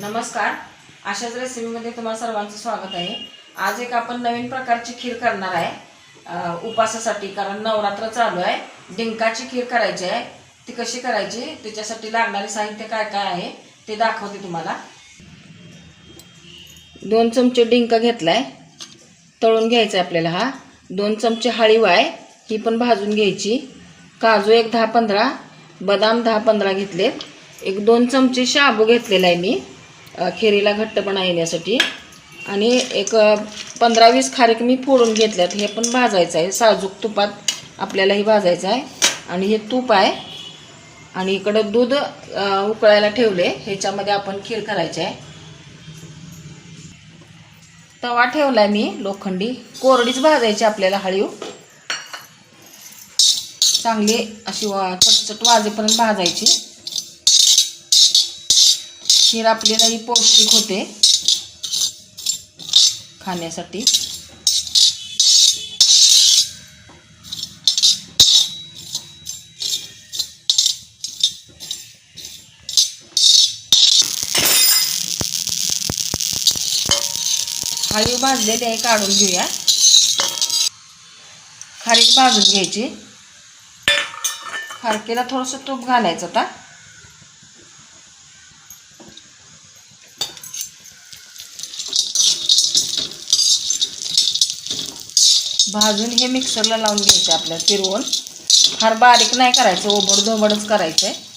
नमस्कार. अशाच रेसिपीमध्ये तुम्हाला सर्वांचं स्वागत आहे. आज एक आपण नवीन प्रकारची खीर करणार आहे. उपासासाठी कारण नवरात्र चालू आहे. डिंकाची खीर करायची आहे. ती कशी करायची? त्याच्यासाठी लागणारे साहित्य काय काय आहे? ते दाखवते तुम्हाला. दोन चमचे डिंक घेतलाय. तळून घ्यायचा आहे आपल्याला हा. दोन चमचे हळीव आहे. ही पण भाजून घ्यायची. काजू एक दहा पंधरा बदाम दहा पंधरा घेतलेत. एक दोन चमचे शाबू घेतलेला आहे मी. खिरीला घट्टपणा येण्यासाठी. आणि एक पंधरा वीस खारीक मी फोडून घेतल्यात. हे पण भाजायचं आहे. साजूक तुपात आपल्यालाही भाजायचं आहे. आणि हे तूप आहे. आणि इकडं दूध उकळायला ठेवले. ह्याच्यामध्ये आपण खीर करायची आहे. तवा ठेवला मी लोखंडी. कोरडीच भाजायची आपल्याला हळीव. चांगली अशी वा चटचट वाजेपर्यंत भाजायची. खीर आपल्यालाही पौष्टिक होते. खाण्यासाठी. हळीव भाजलेली आहे काढून घेऊया. खारीक भाजून घ्यायची. खारकीला थोडंसं तूप घालायचं आता. भाजून हे मिक्सरला लावून घ्यायचे आपल्याला फिरवून. फार बारीक नाही करायचं ओबड धोबडच करायचं आहे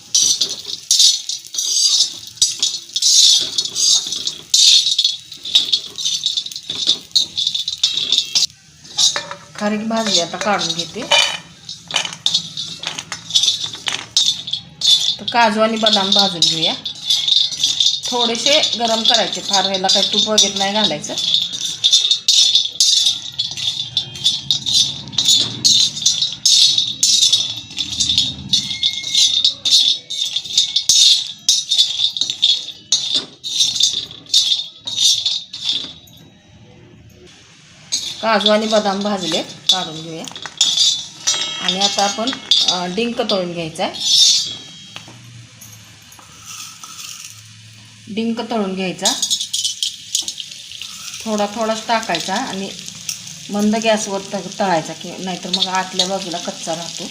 खारीक भाजली आता काढून घेते. तर काजू आणि बदाम भाजून घेऊया. थोडेसे गरम करायचे फार वेळेला काही तूप वगैरे नाही घालायचं. काजू आणि बदाम भाजले काढून घेऊया. आणि आता आपण डिंक तळून घ्यायचा आहे डिंक तळून घ्यायचा. थोडा थोडाच टाकायचा आणि मंद गॅसवर तळायचा की नाहीतर मग आतल्या बाजूला कच्चा राहतो.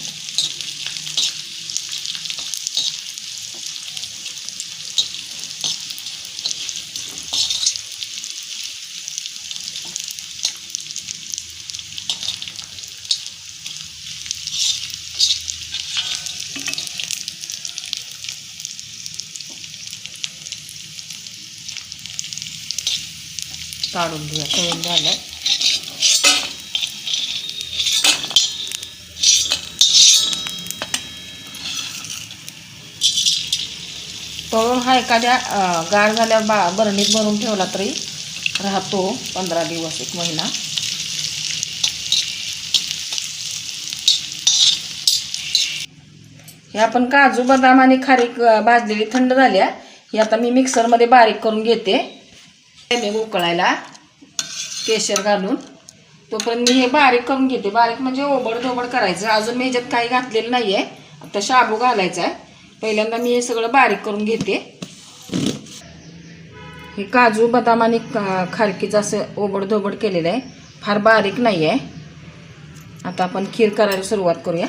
काढून घेऊया तळून झालं. तळून हा एखाद्या गाळ गार बा बरणीत भरून ठेवला तरी राहतो पंधरा दिवस एक महिना. हे आपण काजू बदाम आणि खारीक भाजलेली थंड झाल्या ही आता मी मिक्सरमध्ये बारीक करून घेते. मी उकळायला? केशर घालून. तोपर्यंत मी हे बारीक करून घेते. बारीक म्हणजे ओबड धोबड करायचं. अजून मी ह्याच्यात काही घातलेलं नाही आहे आता शाबू घालायचा आहे पहिल्यांदा मी हे सगळं बारीक करून घेते. हे काजू बदाम आणि खारकीचं असं ओबड धोबड केलेलं आहे. फार बारीक नाही आहे आता आपण खीर करायला सुरुवात करूया.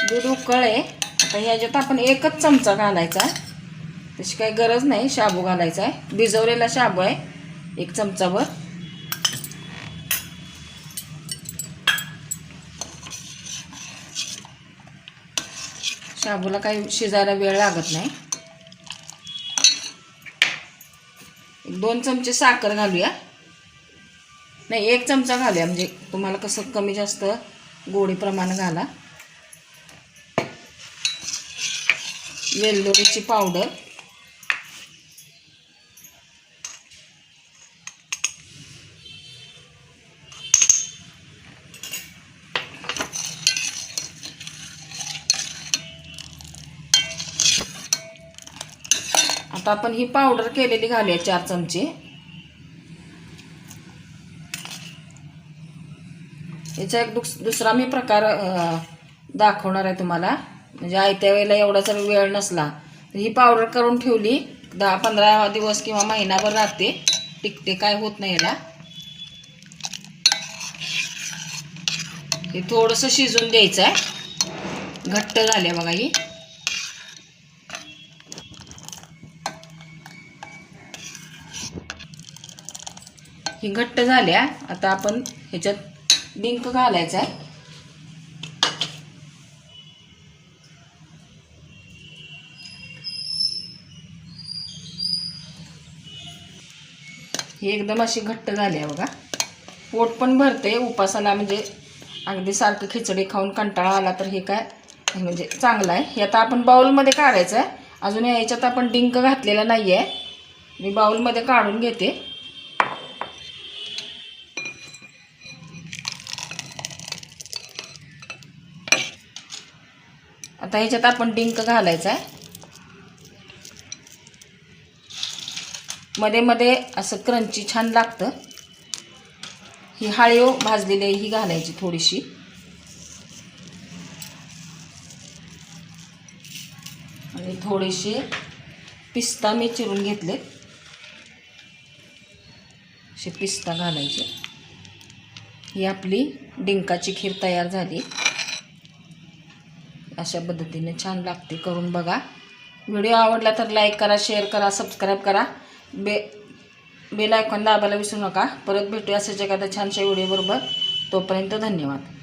दूध उकळ आहे आता ह्याच्यात आपण एकच चमचा घालायचा. आहे तशी काही गरज नाही. शाबू घालायचा आहे. भिजवलेला शाबू आहे. एक चमचाभर. शाबूला काही शिजायला वेळ लागत नाही. दोन चमचे साखर घालूया. नाही एक चमचा घालूया. म्हणजे तुम्हाला कसं कमी जास्त गोडी प्रमाण घाला. वेलदोडीची पावडर. आता आपण ही पावडर केलेली घालूया चार चमचे. याचा एक दुस दुसरा मी प्रकार दाखवणार आहे तुम्हाला. म्हणजे आयत्या वेळेला एवढा जर वेळ नसला ही पावडर करून ठेवली दहा पंधरा दिवस किंवा महिनाभर राहते. टिकते काय होत नाही याला. हे थोडंसं शिजून द्यायचं आहे घट्ट झाले बघा ही. ही घट्ट झाल्या आता आपण ह्याच्यात डिंक घालायचा आहे. ही एकदम अशी घट्ट झाली आहे बघा. पोट पण भरते उपासाला म्हणजे अगदी सारखं खिचडी खाऊन कंटाळा आला तर हे काय म्हणजे चांगलं आहे. हे आता आपण बाउलमध्ये काढायचं आहे. अजून याच्यात आपण डिंक घातलेला नाही आहे मी बाउलमध्ये काढून घेते. आता ह्याच्यात आपण डिंक घालायचा आहे. मध्ये मध्ये असं क्रंची छान लागतं. ही हाळीव हो, भाजलेली ही घालायची थोडीशी. आणि थोडेसे पिस्ता मी चिरून घेतले असे पिस्ता घालायचे. ही आपली डिंकाची खीर तयार झाली. अशा पद्धतीने छान लागते करून बघा. व्हिडिओ आवडला तर लाईक करा शेअर करा सबस्क्राईब करा. बे बेल आयकॉन दाबायला विसरू नका. परत भेटूया असेच एखाद्या छानशा व्हिडिओबरोबर तोपर्यंत धन्यवाद.